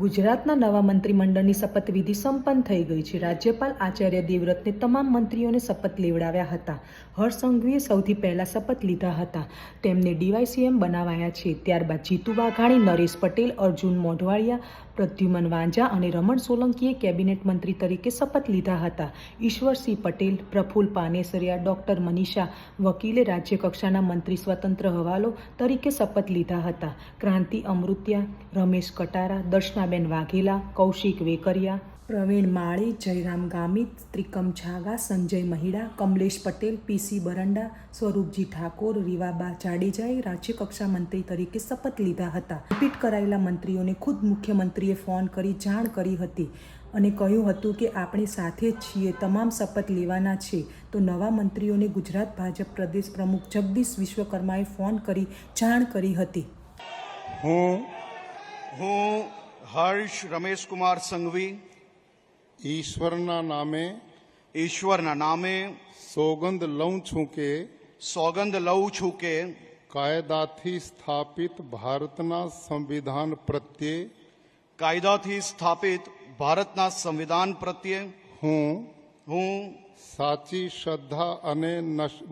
ગુજરાતના નવા મંત્રીમંડળની શપથવિધિ સંપન્ન થઈ ગઈ છે રાજ્યપાલ આચાર્ય દેવવ્રતને તમામ મંત્રીઓને શપથ લેવડાવ્યા હતા હર્ષ સંઘવીએ સૌથી પહેલાં શપથ લીધા હતા તેમને ડીવાયસીએમ બનાવાયા છે ત્યારબાદ જીતુ વાઘાણી નરેશ પટેલ અર્જુન મોઢવાડિયા પ્રદ્યુમન વાંજા અને રમણ સોલંકીએ કેબિનેટ મંત્રી તરીકે શપથ લીધા હતા ઈશ્વરસિંહ પટેલ પ્રફુલ પાનેસરિયા ડોક્ટર મનીષા વકીલે રાજ્યકક્ષાના મંત્રી સ્વતંત્ર હવાલો તરીકે શપથ લીધા હતા ક્રાંતિ અમૃત્યા રમેશ કટારા દર્શનાબેન વાઘેલા કૌશિક વેકરિયા પ્રવીણ માળી જયરામ ગામિત ત્રિકમ છાગા સંજય મહિડા કમલેશ પટેલ પીસી બરંડા સ્વરૂપજી ઠાકોર રીવાબા જાડેજાએ રાજ્યકક્ષા મંત્રી તરીકે શપથ લીધા હતા રિપીટ કરાયેલા મંત્રીઓને ખુદ મુખ્યમંત્રીએ ફોન કરી જાણ કરી હતી અને કહ્યું હતું કે આપણે સાથે જ છીએ તમામ શપથ લેવાના છે તો નવા મંત્રીઓને ગુજરાત ભાજપ પ્રદેશ પ્રમુખ જગદીશ વિશ્વકર્માએ ફોન કરી જાણ કરી હતી હું હું હર્ષ રમેશકુમાર સંઘવી ईश्वर ना नामे ईश्वर ना नामे सौगंध लऊ छू के सौगंध लऊ छू के कायदा थी स्थापित भारत ना संविधान प्रत्ये कायदा थी स्थापित भारत न संविधान प्रत्ये हूँ हूँ साची श्रद्धा अने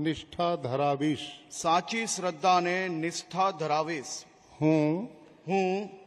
निष्ठा धरावीश साची श्रद्धा ने निष्ठा धरावीश हूँ हूँ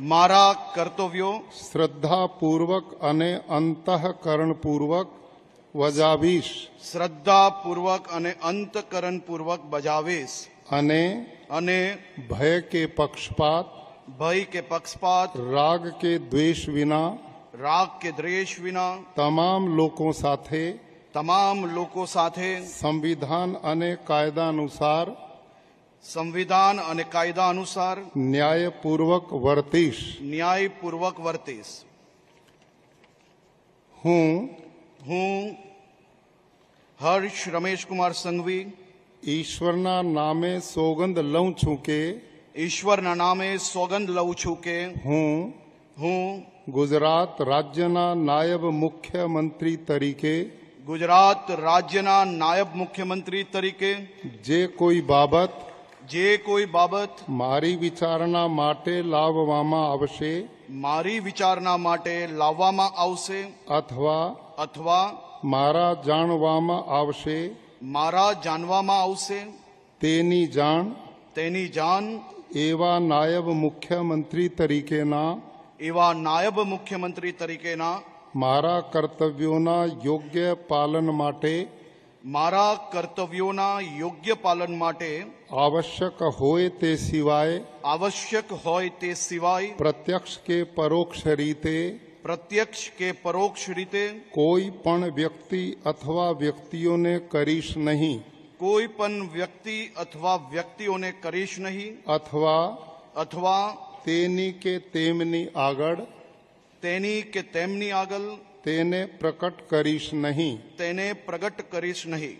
मारा कर्तव्यो श्रद्धा पूर्वक अने अंत करण पूर्वक बजावीश श्रद्धा पूर्वक अने अंत करण पूर्वक बजावीश अने अने भय के पक्षपात भय के पक्षपात राग के द्वेष विना राग के द्वेष विना तमाम लोगों साथे तमाम लोगों साथे संविधान अने कायदा अनुसार संविधान अने कायदा अनुसार न्यायपूर्वक वर्तीश न्यायपूर्वक वर्तीश हूँ हूँ हर्ष रमेश कुमार संघवी ईश्वर ना नामे सौगंध लऊ छू के ईश्वर ना नामे सौगंध लऊ छू के हूँ हूँ गुजरात राज्य ना नायब मुख्यमंत्री तरीके गुजरात राज्य ना नायब मुख्यमंत्री तरीके जे कोई बाबत જે કોઈ બાબત મારી વિચારણા માટે લાવવામાં આવશે મારી વિચારણા માટે લાવવામાં આવશે અથવા અથવા મારા જાણવામાં આવશે મારા જાણવામાં આવશે તેની જાણ તેની જાણ એવા નાયબ મુખ્યમંત્રી તરીકેના એવા નાયબ મુખ્યમંત્રી તરીકેના મારા કર્તવ્યોના યોગ્ય પાલન માટે मारा कर्तव्यों योग्य पालन माटे आवश्यक होए सिवाय आवश्यक होए सिवाय प्रत्यक्ष के परोक्ष रीते प्रत्यक्ष के परोक्ष रीते कोई पन व्यक्ति अथवा व्यक्तियों ने करीश नहीं कोई पन व्यक्ति अथवा व्यक्तियों ने करीश नहीं अथवा अथवा तेनी के तेमनी आगड़ तेनी के तेमनी आगल तेने प्रकट करीश नहीं तेने प्रकट करीश नहीं